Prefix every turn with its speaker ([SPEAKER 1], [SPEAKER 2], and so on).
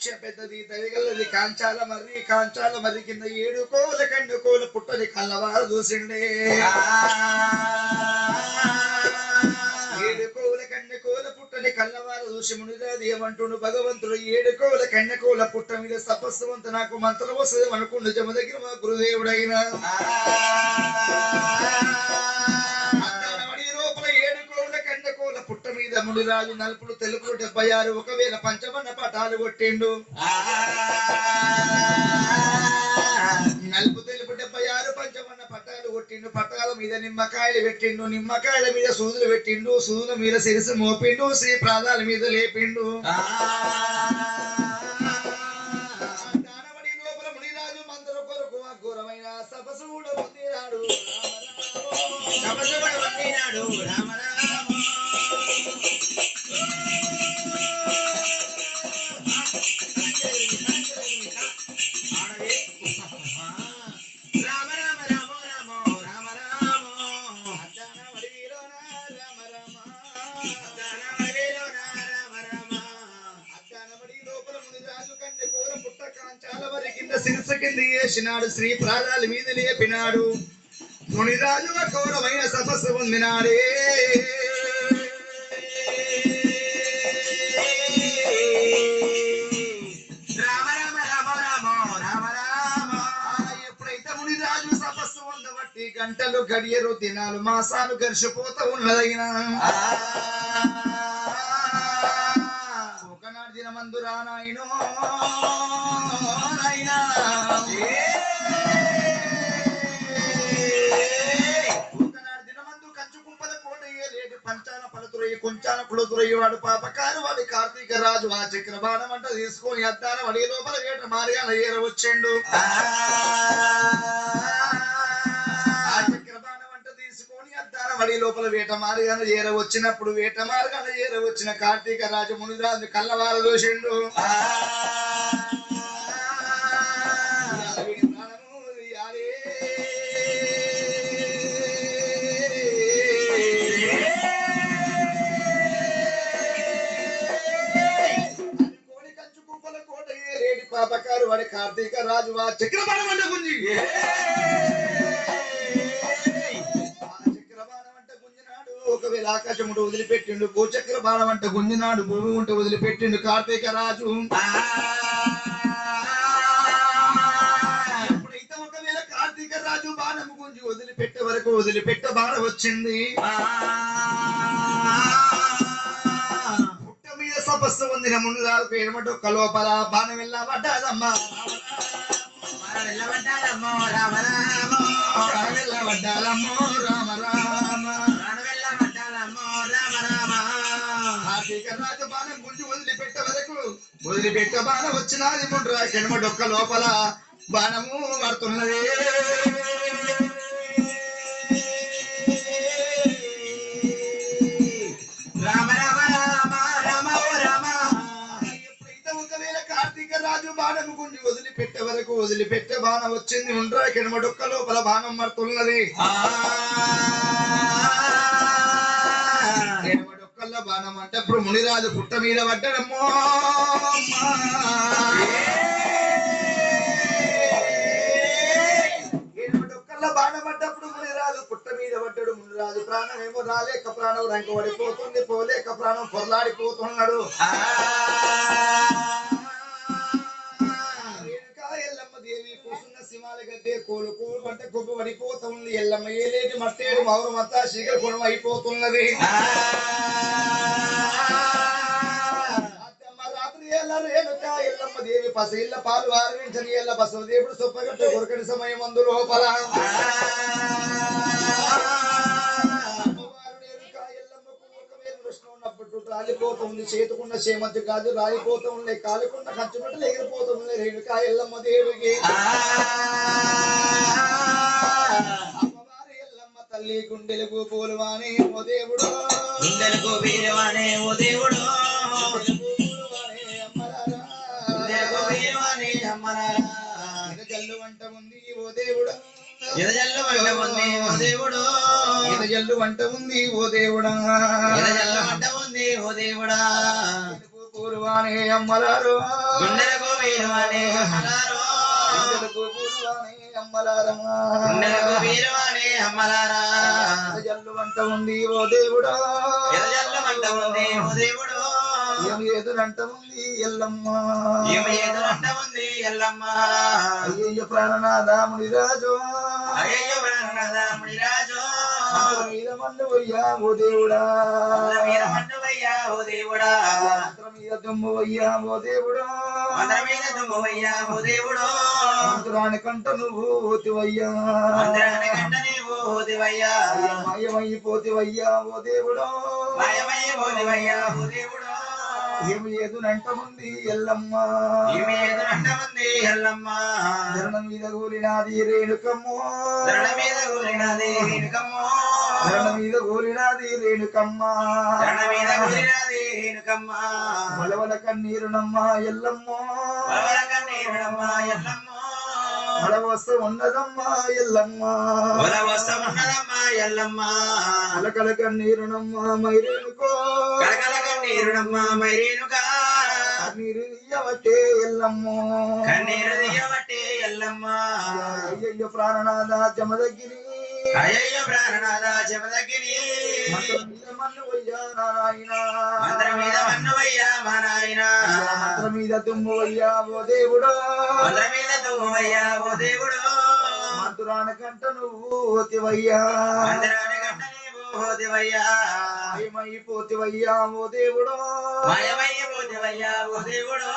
[SPEAKER 1] వృక్ష పెద్దది దయగలది కాంచాల మర్రి కాంచాల మర్రి కింద ఏడు కోల కన్ను కోల పుట్టని కళ్ళవారు చూసిండే. ఏడు కోల కన్ను కోల పుట్టని కళ్ళవారు చూసి మునిదాది ఏమంటుండు భగవంతుడు ఏడు కోల కన్ను కోల పుట్ట మీద తపస్సువంత నాకు మంత్రం వస్తుంది అనుకుండు జమ దగ్గర మా గురుదేవుడైనా. మీద మునిరాజు నలుపులు తెలుపులు డెబ్బై ఆరు ఒకవేళ పంచమన్న పటాలు కొట్టిండు. నలుపు తెలుపు డెబ్బై ఆరు పంచమన్న పట్టాలు కొట్టిండు. పట్టాల మీద నిమ్మకాయలు పెట్టిండు నిమ్మకాయల మీద సూదులు పెట్టిండు సూదుల మీద సిరిసి మోపిండు శ్రీ ప్రాణాల మీద లేపిండు. శిరస కింద వేసినాడు శ్రీ ప్రాణాల మీద లేపినాడు. మునిరాజు అఘోరమైన తపస్సు పొందినాడే. ఎప్పుడైతే మునిరాజు గంటలు గడియరు దినాలు మాసాలు గడిచిపోతూ ఉన్నదైనా మందురా పంచాన పలుతురయ్యి కొంచాన పులుతురయ్యి వాడు పాపకారు వాడి. కార్తీక రాజు ఆ చక్రబాణం అంట తీసుకొని అద్దాన వడి లోపల వేట మారియాల ఏర వచ్చిండు. లోపల వేట మారిగాన ఏర వచ్చినప్పుడు వేట మారిగాన ఏర వచ్చిన కార్తీక రాజు మునిరాజు కళ్ళవార దోషిండు. పాపకారు వాడి కార్తీక రాజు వా చక్రపాణి అంట గుంజి. ఒకవేళ ఆకాశముడు వదిలిపెట్టిండు భూచక్ర బాణం అంట గుంజినాడు భూమి ఉంట వదిలిపెట్టిండు కార్తీక రాజు. ఎప్పుడైతే ఒకవేళ కార్తీక రాజు బాణము గుంజి వదిలిపెట్టే వరకు వదిలిపెట్ట బాణం వచ్చింది. పుట్ట మీద సపస్సు పొందిన ముందు రాజు ఎడమటొక్క లోపల బాణం వెళ్ళా పడ్డాదమ్మా
[SPEAKER 2] వెళ్ళబడ్డాలమ్మో రామ రామ.
[SPEAKER 1] బాణం వెళ్ళా పడ్డాదమ్మో రామ రామ కార్తీక రాజు బాణం గుంజి వదిలిపెట్టే వరకు వదిలిపెట్ట బాణం వచ్చినది ముండ్రా డొక్క లోపల బాణము పడుతున్నది కార్తీక రాజు బాణము గుంజి వదిలిపెట్టే వరకు వదిలిపెట్టే బాణం వచ్చింది ఉండ్రా కిడమడొక్క లోపల బాణం పడుతున్నది బాణం అంటే అప్పుడు మునిరాజు పుట్ట మీద పడ్డడమ్మో కిడమడొక్కల బాణం పడ్డప్పుడు మునిరాజు పుట్ట మీద పడ్డాడు. మునిరాజు ప్రాణం ఏమో రాలేక ప్రాణం రంగు పడిపోతుంది పోలేక ప్రాణం పొరలాడిపోతున్నాడు. ఎల్లమ్మ దేవి కూసున్న సింహాల గడ్డే కోలు కోలు అంటే గొప్ప పడిపోతుంది. ఎల్లమ్మ ఏలేటి మట్టేడు మౌరు మత్త శీఘ్ర గుణం అయిపోతున్నది ఎల్లమ్మ దేవి పస ఇళ్ళ పాలు ఆరవించని ఎల్ల బసవ దేవుడు సొప్పగట్టు కొరకటి సమయం అందు లోపల రాలిపోతుంది. చేతుకున్న చేమంతి కాదు రాలిపోతుంది. కాలుకున్న కంచు బట్టలు ఎగిరిపోతుంది రేణుకా ఎల్లమ్మ దేవుడికి. అమ్మవారి ఎల్లమ్మ తల్లి గుండెలకు పూలువానే ఓ దేవుడు.
[SPEAKER 2] గుండెలకు వీరవానే ఓ దేవుడు.
[SPEAKER 1] వంట ఉంది ఓ దేవుడు.
[SPEAKER 2] ఎదజల్లు వంట ఉంది. ఓ దేవుడు.
[SPEAKER 1] జల్లు వంట ఉంది ఓ దేవుడా.
[SPEAKER 2] ఎదజల్లు వంట ఉంది ఓ దేవుడా.
[SPEAKER 1] పూరువానే అమ్మలారు.
[SPEAKER 2] గుండెలకు వీరువానే అమ్మలారో.
[SPEAKER 1] గుండెలకు పూరువానే అమ్మలారమ్మా
[SPEAKER 2] గుండెలకు వీరువానే అమ్మలారా.
[SPEAKER 1] జల్లు వంట ఉంది ఓ దేవుడా.
[SPEAKER 2] ఎదజల్లు ఉంది ఓ దేవుడు.
[SPEAKER 1] ఏం ఎదురంట ఉంది ఎల్లమ్మ.
[SPEAKER 2] ఏమి ఎదురంట ఉంది ఎల్లమ్మ
[SPEAKER 1] అయ్యయ్య ప్రాణనాథ మునిరాజు.
[SPEAKER 2] అయ్యో ప్రాణనాథ మునిరాజు.
[SPEAKER 1] మన్ను వయ్యా ఓ దేవుడా.
[SPEAKER 2] మందర మీద మన్నువయ్యా ఓ దేవుడా.
[SPEAKER 1] మంత్ర మీద దుమ్ము వయ్యా ఓ దేవుడా.
[SPEAKER 2] మందర మీద దుమ్మువయ్యా ఓ దేవుడు.
[SPEAKER 1] మంత్రాని కంట నువ్వు ఓతివయ్యా
[SPEAKER 2] మందిరాని గంట నీవు ఓదివయ్యా
[SPEAKER 1] మాయమైపోతివయ్యా ఓ దేవుడా.
[SPEAKER 2] మాయమయ్య ఓదివయ్యా ఓ దేవుడు.
[SPEAKER 1] ఏమి ఎదునంట ఉంది ఎల్లమ్మ?
[SPEAKER 2] ఈమె ఎదురంట ఉంది ఎల్లమ్మ?
[SPEAKER 1] చరణం మీద కూలినాది రేణుకమ్మ.
[SPEAKER 2] ధరణ మీద కూలినది రేణుకమ్మ.
[SPEAKER 1] చరణం మీద కూలినాది రేణుకమ్మ.
[SPEAKER 2] ధరణ మీద కూలినది రేణుకమ్మ.
[SPEAKER 1] మలవల కన్నీరునమ్మ ఎల్లమ్మ.
[SPEAKER 2] బలవల కన్నీరుడమ్మ ఎల్లమ్మ.
[SPEAKER 1] మలవస్త ఉన్నదమ్మ ఎల్లమ్మ.
[SPEAKER 2] బల వస్తమున్నదమ్మ ఎల్లమ్మ.
[SPEAKER 1] కలకల కన్నీరునమ్మ మైరేణుకో
[SPEAKER 2] కన్నీరుడమ్మ మైరేనుక
[SPEAKER 1] కన్నీరు ఇయ్యవట్టే ఎల్లమ్మ.
[SPEAKER 2] కన్నీరు దియబట్టే ఎల్లమ్మ.
[SPEAKER 1] అయ్యయ్య ప్రాణనాథ జమదగిరి
[SPEAKER 2] అయ్యయ్య ప్రాణనాథ జమదగిరి
[SPEAKER 1] మంత్రం మీద
[SPEAKER 2] మన్నువయ్యా మా నాయన.
[SPEAKER 1] మంత్రం మీద దుమ్ము వయ్యా ఓ దేవుడా.
[SPEAKER 2] మంత్రం మీద దువ్వయ్యా ఓ దేవుడు.
[SPEAKER 1] మంత్రాన కంట నువ్వు ఓతివయ్యా.
[SPEAKER 2] మందిరాని గంట నీవు
[SPEAKER 1] మాయమైపోతివయ్యా ఓ దేవుడో.
[SPEAKER 2] మాయమయ్య ఓదివయ్యా ఓ దేవుడో.